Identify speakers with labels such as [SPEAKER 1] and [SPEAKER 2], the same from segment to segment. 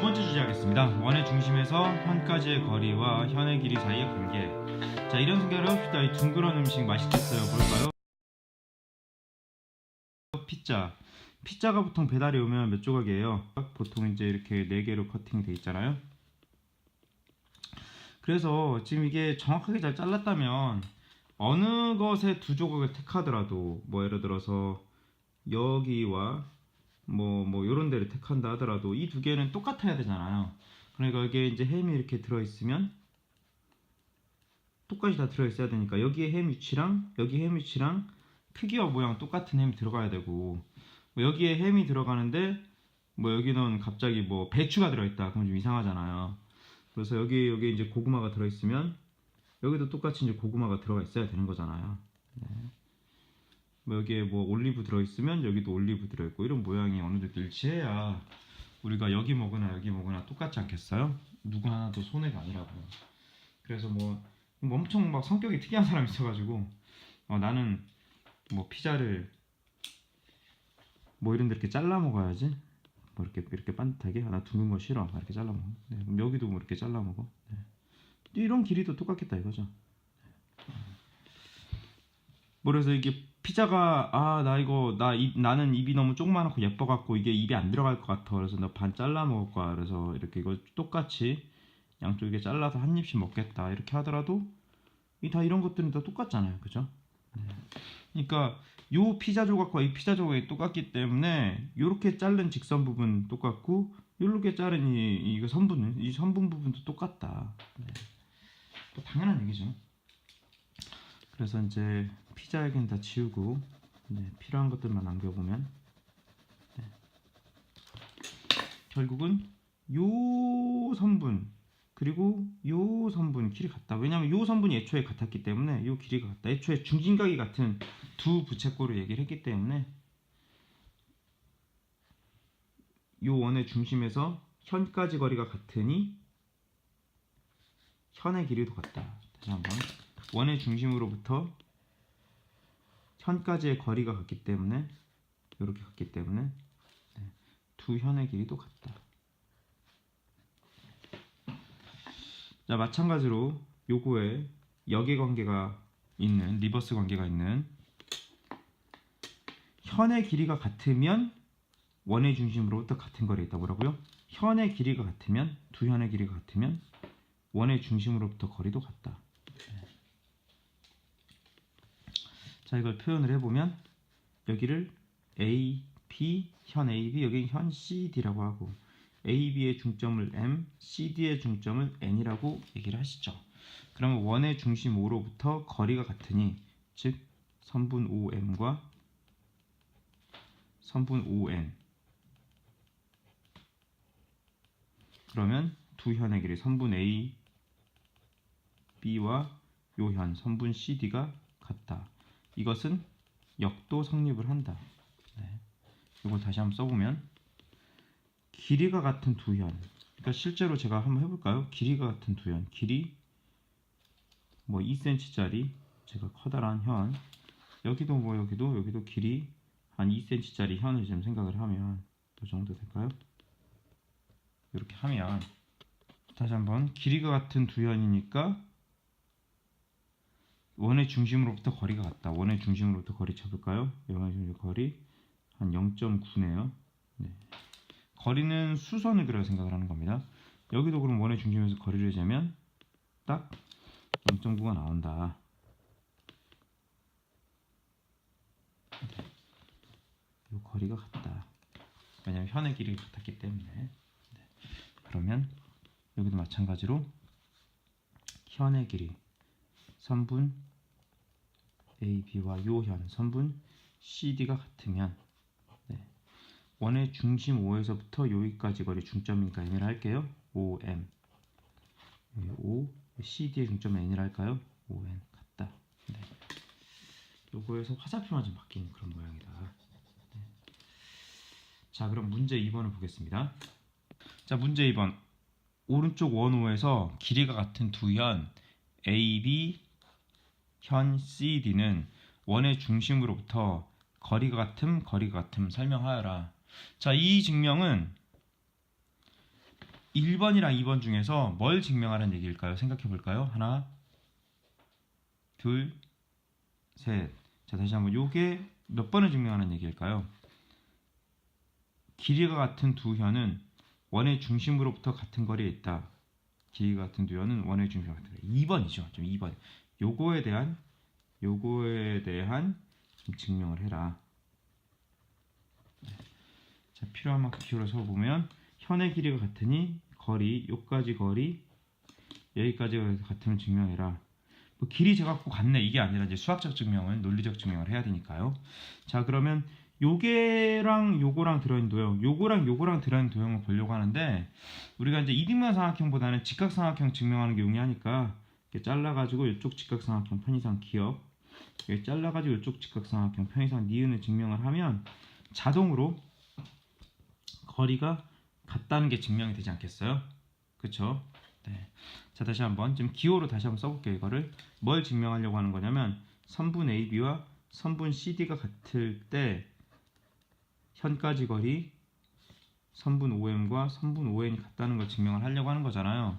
[SPEAKER 1] 두 번째 주제 하겠습니다. 원의 중심에서 현까지의 거리와 현의 길이 사이의 관계. 자, 이런 생각을 해봅시다. 이 둥그런 음식 맛있겠어요. 뭘까요? 피자. 피자가 보통 배달이 오면 몇 조각이에요? 보통 이제 이렇게 네 개로 커팅이 돼 있잖아요. 그래서 지금 이게 정확하게 잘 잘랐다면 어느 것의 두 조각을 택하더라도 뭐 예를 들어서 여기와 뭐뭐 이런 데를 택한다 하더라도 이 두 개는 똑같아야 되잖아요. 그러니까 여기에 이제 햄이 이렇게 들어 있으면 똑같이 다 들어 있어야 되니까 여기에 햄 위치랑 여기 햄 위치랑 크기와 모양 똑같은 햄이 들어가야 되고 뭐 여기에 햄이 들어가는데 뭐 여기는 갑자기 뭐 배추가 들어 있다 그럼 좀 이상하잖아요. 그래서 여기 여기 이제 고구마가 들어 있으면 여기도 똑같이 이제 고구마가 들어가 있어야 되는 거잖아요. 네. 뭐 여기에 뭐 올리브 들어 있으면 여기도 올리브 들어 있고 이런 모양이 어느 정도 일치해야 우리가 여기 먹으나 여기 먹으나 똑같지 않겠어요? 누구 하나도 손해가 아니라고요. 그래서 뭐, 뭐 엄청 막 성격이 특이한 사람이 있어가지고 어, 나는 뭐 피자를 뭐 이런 데 이렇게 잘라 먹어야지 뭐 이렇게 이렇게 반듯하게 아, 나 둥근 거 싫어 아, 이렇게 잘라 먹어 네, 여기도 뭐 이렇게 잘라 먹어 네. 이런 길이도 똑같겠다 이거죠 뭐 그래서 이게 피자가 아 나 이거 나 입, 나는 입이 너무 조그만하고 예뻐갖고 이게 입에 안 들어갈 것 같아. 그래서 나 반 잘라 먹을 거야 그래서 이렇게 이거 똑같이 양쪽에 잘라서 한 입씩 먹겠다. 이렇게 하더라도 이 다 이런 것들은 다 똑같잖아요. 그죠? 네. 그러니까 요 피자 조각과 이 피자 조각이 똑같기 때문에 요렇게 자른 직선 부분 똑같고 요렇게 자른 이 이거 선분은 이 선분 부분도 똑같다. 네. 또 당연한 얘기죠. 그래서 이제 피자 얘기는 다 지우고 네, 필요한 것들만 남겨보면 네. 결국은 요 선분 그리고 요 선분 길이 같다. 왜냐하면 요 선분이 애초에 같았기 때문에 요 길이가 같다. 애초에 중진각이 같은 두 부채꼴을 얘기를 했기 때문에 요 원의 중심에서 현까지 거리가 같으니 현의 길이도 같다. 다시 한번 원의 중심으로부터 현까지의 거리가 같기 때문에 이렇게 같기 때문에 네, 두 현의 길이도 같다. 자 마찬가지로 요거에 역의 관계가 있는 리버스 관계가 있는 현의 길이가 같으면 원의 중심으로부터 같은 거리에 있다 뭐라고요? 현의 길이가 같으면 두 현의 길이가 같으면 원의 중심으로부터 거리도 같다. 자 이걸 표현을 해보면 여기를 A, B, 현 A, B 여기 현 C, D라고 하고 A, B의 중점을 M, C, D의 중점을 N이라고 얘기를 하시죠. 그러면 원의 중심 O로부터 거리가 같으니 즉 선분 OM과 선분 ON 그러면 두 현의 길이 선분 A, B와 요현 선분 CD가 같다. 이것은 역도 성립을 한다. 네. 이걸 다시 한번 써보면 길이가 같은 두 현. 그러니까 실제로 제가 한번 해볼까요? 길이가 같은 두 현. 길이 뭐 2cm짜리 제가 커다란 현. 여기도 뭐 여기도 여기도 길이 한 2cm짜리 현을 지금 생각을 하면 이 정도 될까요? 이렇게 하면 다시 한번 길이가 같은 두 현이니까 원의 중심으로부터 거리가 같다. 원의 중심으로부터 거리 쳐볼까요? 원의 중심 거리 한 0.9네요. 네. 거리는 수선을 그려 생각을 하는 겁니다. 여기도 그럼 원의 중심에서 거리를 재면 딱 0.9가 나온다. 이 거리가 같다. 왜냐하면 현의 길이가 같았기 때문에. 네. 그러면 여기도 마찬가지로 현의 길이 선분 AB와 요현 선분 CD가 같으면 네. 원의 중심 O에서부터 여기까지 거리 중점이니까 N을 할게요. OM O CD의 중점 N이라 할까요? ON 같다. 네. 요거에서 화살표만 좀 바뀌는 그런 모양이다. 네. 자 그럼 문제 2번을 보겠습니다. 자 문제 2번 오른쪽 원호에서 길이가 같은 두 현 AB 현 CD는 원의 중심으로부터 거리가 같음 거리가 같음 설명하여라. 자, 이 증명은 1번이랑 2번 중에서 뭘 증명하는 얘기일까요? 생각해 볼까요? 하나, 둘, 셋. 자, 다시 한번 요게 몇 번을 증명하는 얘기일까요? 길이가 같은 두 현은 원의 중심으로부터 같은 거리에 있다. 길이가 같은 두 현은 원의 중심으로 같은 거리. 2번이죠. 좀 2번. 요거에 대한 요거에 대한 좀 증명을 해라. 자, 필요한 만큼 기울여서 보면 현의 길이가 같으니 거리 요까지 거리 여기까지가 같으면 증명해라. 뭐 길이 제각고 같네 이게 아니라 이제 수학적 증명은 논리적 증명을 해야 되니까요. 자 그러면 요게랑 요거랑 들어있는 도형, 요거랑 요거랑 들어있는 도형을 보려고 하는데 우리가 이제 이등변 삼각형보다는 직각 삼각형 증명하는 게 용이하니까 이렇게 잘라가지고 이쪽 직각삼각형 편의상 기억, 이렇게 잘라가지고 이쪽 직각삼각형 편의상 니은을 증명을 하면 자동으로 거리가 같다는 게 증명이 되지 않겠어요? 그쵸? 네. 자 다시 한번 지금 기호로 다시 한번 써볼게요 이거를 뭘 증명하려고 하는 거냐면 선분 AB와 선분 CD가 같을 때 현까지 거리 선분 OM과 선분 ON이 같다는 걸 증명을 하려고 하는 거잖아요.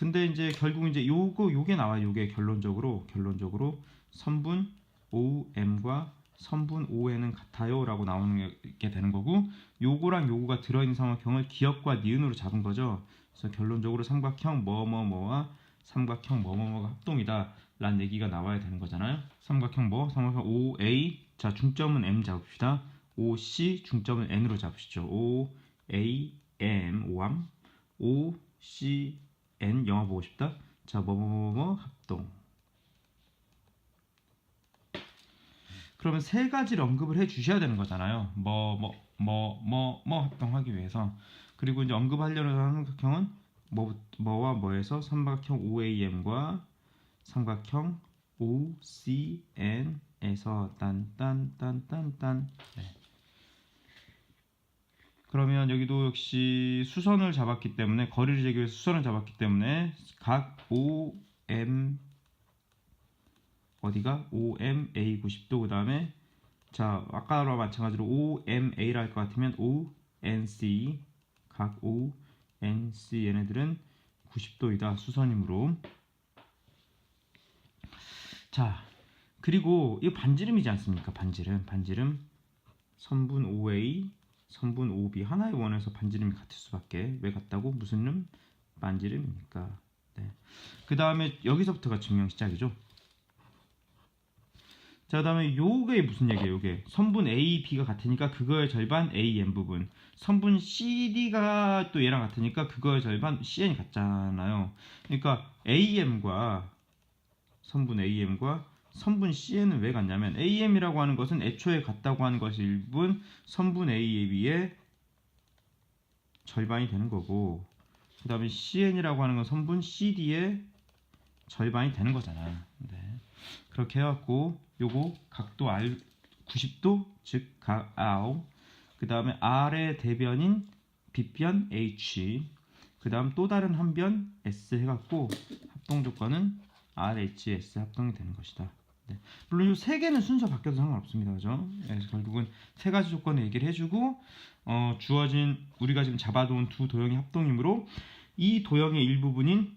[SPEAKER 1] 근데 이제 결국 이제 요거 요게 나와요. 요게 결론적으로 결론적으로 선분 OM과 선분 ON은 같아요라고 나오는 게 되는 거고 요거랑 요거가 들어있는 삼각형을 기억과 니은으로 잡은 거죠. 그래서 결론적으로 삼각형 뭐뭐뭐와 삼각형 뭐뭐뭐가 합동이다 라는 얘기가 나와야 되는 거잖아요. 삼각형 뭐? 삼각형 OA 자 중점은 M 잡읍시다. OC 중점은 N으로 잡으시죠. O A M 오암 O C N 영화 보고 싶다. 자 뭐뭐뭐 합동. 그러면 세 가지를 언급을 해 주셔야 되는 거잖아요. 뭐 뭐 뭐 뭐 뭐 합동하기 위해서. 그리고 이제 언급하려는 삼각형은 뭐 뭐와 뭐에서 삼각형 OAM과 삼각형 OCN에서 딴딴딴딴딴 네. 그러면 여기도 역시 수선을 잡았기 때문에 거리를 제거해 수선을 잡았기 때문에 각 OM 어디가? OMA 90도 그 다음에 자 아까와 마찬가지로 OMA라 할 것 같으면 ONC 각 ONC 얘네들은 90도이다 수선이므로. 자 그리고 이 반지름이지 않습니까? 반지름. 반지름 선분 OA 선분 OB 하나의 원에서 반지름이 같을 수밖에 왜 같다고? 무슨 름? 반지름이니까? 네. 그 다음에 여기서부터가 증명 시작이죠. 자그 다음에 요게 무슨 얘기예요 요게? 선분 A, B가 같으니까 그거의 절반 A, N 부분. 선분 C, D가 또 얘랑 같으니까 그거의 절반 C, N이 같잖아요. 그러니까 A, M과 선분 A, M과 선분 C, N은 왜 같냐면 A, M이라고 하는 것은 애초에 같다고 하는 것이 일분 선분 A, B의 절반이 되는 거고 그 다음에 C, N이라고 하는 건 선분 C, D의 절반이 되는 거잖아. 네. 그렇게 해갖고 요거 각도 R 90도 즉 각 아우 그 다음에 R의 대변인 빗변 H 그 다음 또 다른 한 변 S 해갖고 합동 조건은 RHS 합동이 되는 것이다. 네. 물론 이 세 개는 순서 바뀌어도 상관없습니다. 그죠? 그래서 결국은 세 가지 조건을 얘기를 해주고 어, 주어진 우리가 지금 잡아놓은 두 도형의 합동이므로 이 도형의 일부분인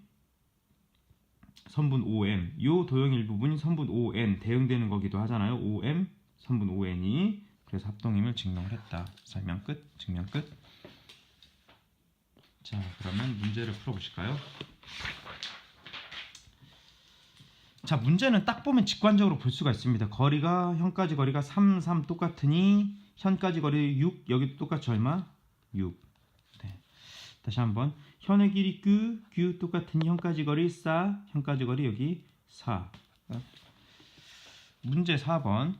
[SPEAKER 1] 선분 OM 요 도형의 일부분이 선분 ON 대응되는 거기도 하잖아요. OM 선분 ON이 그래서 합동임을 증명을 했다. 설명 끝. 증명 끝. 자, 그러면 문제를 풀어보실까요? 자, 문제는 딱 보면 직관적으로 볼 수가 있습니다. 거리가 현까지 거리가 3, 3 똑같으니 현까지 거리 6 여기도 똑같이 얼마? 6. 네. 다시 한번 현의 길이 q, q 똑같은 현까지 거리 싸, 현까지 거리 여기 4. 문제 4번.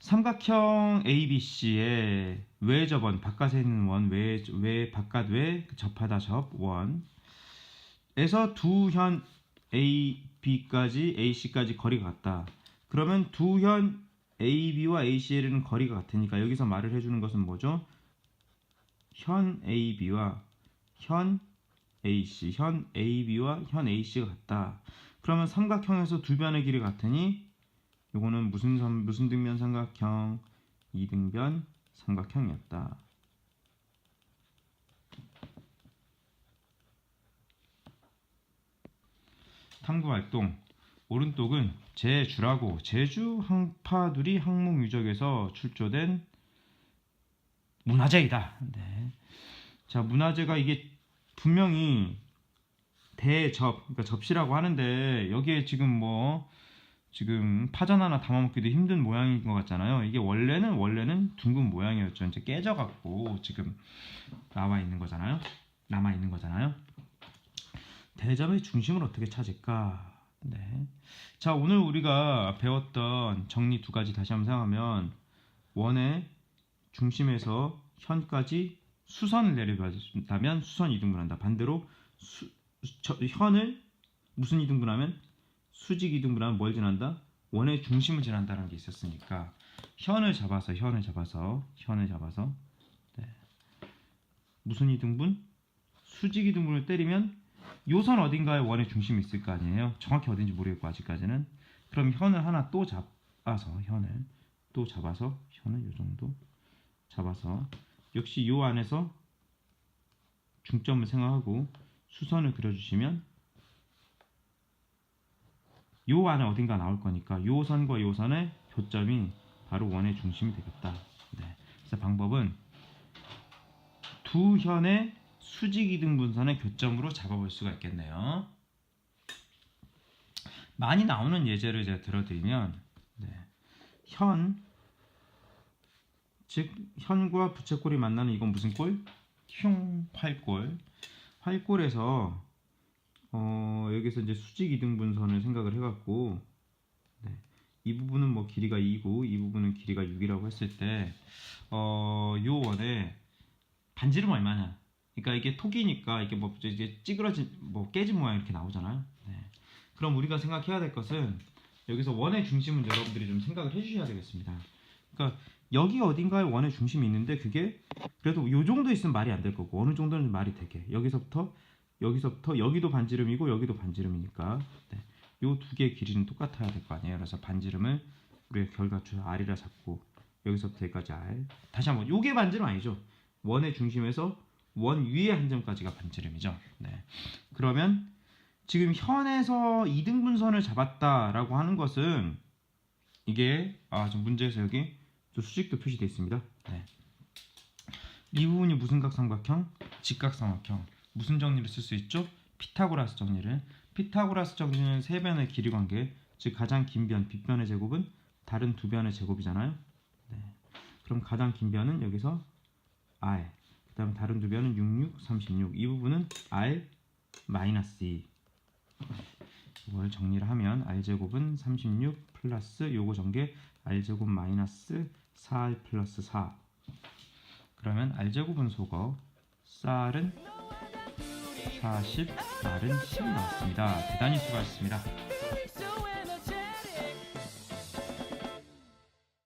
[SPEAKER 1] 삼각형 ABC의 외접원 바깥에 있는 원, 외, 외 바깥 외 접하다 접 원에서 두 현 A, B까지 AC까지 거리가 같다. 그러면 두 현 AB와 ACL은 거리가 같으니까 여기서 말을 해주는 것은 뭐죠? 현 AB와 현 AC, 현 AB와 현 AC가 같다. 그러면 삼각형에서 두 변의 길이 같으니 이거는 무슨 삼, 무슨 등변 삼각형? 이등변 삼각형이었다. 탐구 활동 오른쪽은 제주라고 제주 항파두리 항목 유적에서 출조된 문화재이다. 네. 자 문화재가 이게 분명히 대접 그러니까 접시라고 하는데 여기에 지금 뭐 지금 파전 하나 담아먹기도 힘든 모양인 것 같잖아요. 이게 원래는 원래는 둥근 모양이었죠. 이제 깨져갖고 지금 나와 있는 거잖아요. 남아 있는 거잖아요. 대접의 중심을 어떻게 찾을까? 네. 자 오늘 우리가 배웠던 정리 두 가지 다시 한번 생각하면 원의 중심에서 현까지 수선을 내려간다면 수선 이등분한다. 반대로 수, 저, 현을 무슨 이등분하면 수직 이등분하면 뭘 지난다? 원의 중심을 지난다는 게 있었으니까 현을 잡아서 현을 잡아서 현을 잡아서 네. 무슨 이등분? 수직 이등분을 때리면 요선 어딘가에 원의 중심이 있을 거 아니에요. 정확히 어딘지 모르겠고 아직까지는 그럼 현을 하나 또 잡아서 현을 또 잡아서 현을 요 정도 잡아서 역시 요 안에서 중점을 생각하고 수선을 그려주시면 요 안에 어딘가 나올 거니까 요 선과 요 선의 교점이 바로 원의 중심이 되겠다. 네. 그래서 방법은 두 현의 수직 이등분선의 교점으로 잡아볼 수가 있겠네요. 많이 나오는 예제를 제가 들어드리면 네. 현, 즉 현과 부채꼴이 만나는 이건 무슨 꼴? 흉 활꼴. 활꼴에서 어, 여기서 이제 수직 이등분선을 생각을 해갖고 네. 이 부분은 뭐 길이가 2고 이 부분은 길이가 6이라고 했을 때 어, 요 원에 반지름 얼마냐? 그러니까 이게 톡이니까 이게 뭐 이게 찌그러진 뭐 깨진 모양 이렇게 나오잖아요. 네. 그럼 우리가 생각해야 될 것은 여기서 원의 중심은 여러분들이 좀 생각을 해주셔야 되겠습니다. 그러니까 여기 어딘가에 원의 중심이 있는데 그게 그래도 요 정도 있으면 말이 안 될 거고 어느 정도는 말이 되게 여기서부터 여기서부터 여기도 반지름이고 여기도 반지름이니까 네. 요두 개의 길이는 똑같아야 될 거 아니에요. 그래서 반지름을 우리가 결과표 R이라 잡고 여기서부터 여기까지 R 다시 한번 요게 반지름 아니죠. 원의 중심에서 원 위에 한 점까지가 반지름이죠. 네. 그러면 지금 현에서 이등분선을 잡았다라고 하는 것은 이게 아좀 문제에서 여기 또 수직도 표시되어 있습니다. 네. 이 부분이 무슨 각삼각형? 직각삼각형. 무슨 정리를 쓸 수 있죠? 피타고라스 정리를. 피타고라스 정리는 세 변의 길이 관계, 즉 가장 긴 변, 빗변의 제곱은 다른 두 변의 제곱이잖아요. 네. 그럼 가장 긴 변은 여기서 그 다음 다른 두 변은 66, 36. 이 부분은 r 마이너스 2. 이걸 정리를 하면 r 제곱은 36 플러스 요거 전개 r 제곱 마이너스 4r 플러스 4. 그러면 r 제곱은 속어, 쌀은 40, r은 10 나왔습니다. 대단히 수고하셨습니다.